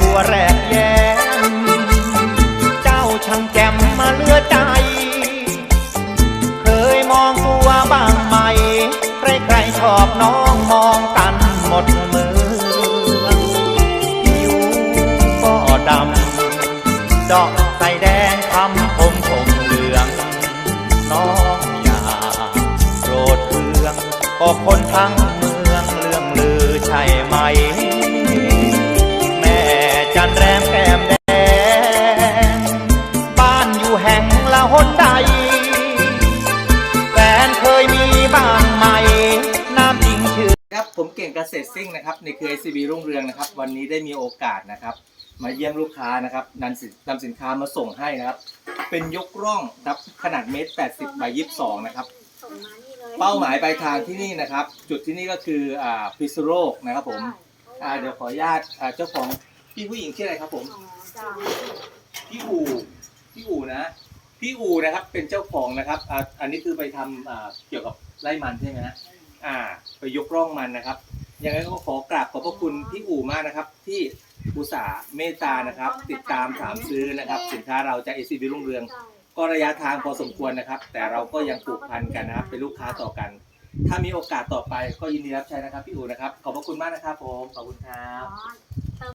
บัวแรกแย้มเจ้าช่างแจ่มมาเลือใจ เคยมองตัวบ้างไหม ใครๆชอบน้องมองกันหมดเมืองผิวก็ดำดอกใสแดงคำผมผมเหลือง น้องอย่าโกรธเคืองก็คนทั้งเมืองเรื่องลือใช่ไหม จันแรมแก้มแดง บ้านอยู่แห่งละหนใด แฟนเคยมีบ้างไหมน้ำจริงชื่อครับผมเก่งเกษตรซิ่งนะครับในเครือ ICB รุ่งเรืองนะครับ วันนี้ได้มีโอกาสนะครับ มาเยี่ยมลูกค้านะครับนำสินนำสินค้ามาส่งให้นะครับ เป็นยกร่องครับขนาดเมตร 80 by 22 นะครับส่งมานี่เลยเป้าหมายปลายทางที่นี่นะครับ จุดที่นี่ก็คืออ่าพิษณุโลกนะครับผมอ่าเดี๋ยวขออนุญาตอ่าเจ้าของ พี่ผู้หญิงชื่ออะไรครับผมอ๋อจ้าพี่อูพี่อูนะ พี่อูนะครับเป็นเจ้าของนะครับอ่าอันนี้คือไปทำอ่าเกี่ยวกับไร่มันใช่ไหมฮะอ่า ไปยกร่องมันนะครับ ยังไงก็ขอกราบขอบพระคุณพี่อูมากนะครับ ที่อุตส่าห์เมตตานะครับ ติดตามถามซื้อนะครับ สินค้าเราจาก ACB รุ่งเรืองใช่ก็ระยะทางพอสมควรนะครับ แต่เราก็ยังผูกพันกันนะครับ เป็นลูกค้าต่อกัน ถ้ามีโอกาสต่อไปก็ยินดีรับใช้นะครับพี่อูนะครับ ขอบพระคุณมากนะครับผม ขอบคุณครัอ๋บอ